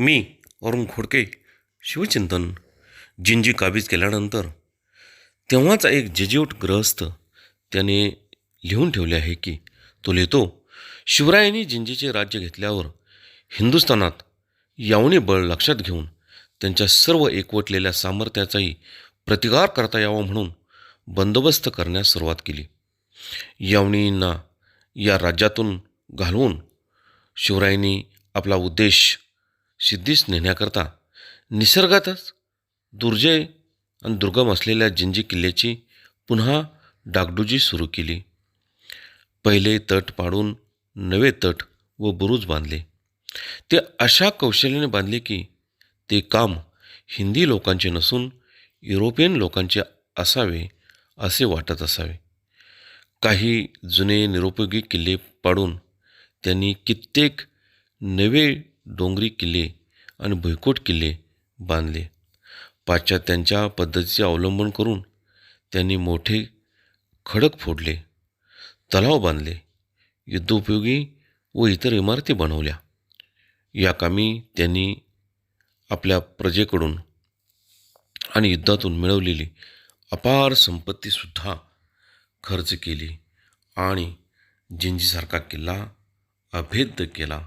मी अरुण खोडके शिवचिंतन जिंजी काबीज केल्यानंतर तेव्हाचा एक जेजेऊट ग्रहस्थ त्याने लिहून ठेवले आहे की तो लिहितो शिवरायांनी जिंजीचे राज्य घेतल्यावर हिंदुस्थानात यावणे बळ लक्षात घेऊन त्यांच्या सर्व एकवटलेल्या सामर्थ्याचाही प्रतिकार करता यावा म्हणून बंदोबस्त करण्यास सुरुवात केली. यावणींना या राज्यातून घालवून शिवरायांनी आपला उद्देश सिद्धीस नेण्याकरता निसर्गातच दुर्जय आणि दुर्गम असलेल्या जिंजी किल्ल्याची पुन्हा डागडुजी सुरू केली. पहिले तट पाडून नवे तट व बुरुज बांधले. ते अशा कौशल्याने बांधले की ते काम हिंदी लोकांचे नसून युरोपियन लोकांचे असावे असे वाटत असावे. काही जुने निरुपयोगी किल्ले पाडून त्यांनी कित्येक नवे डोंगरी किल्ले आणि भुईकोट किल्ले बांधले. पाश्चात्यांच्या पद्धतीचे अवलंबन करून त्यांनी मोठे खडक फोडले तलाव बांधले युद्धोपयोगी व इतर इमारती बनवल्या. या कामी त्यांनी आपल्या प्रजेकडून आणि युद्धातून मिळवलेली अपार संपत्तीसुद्धा खर्च केली आणि जिंजीसारखा किल्ला अभेद्य केला.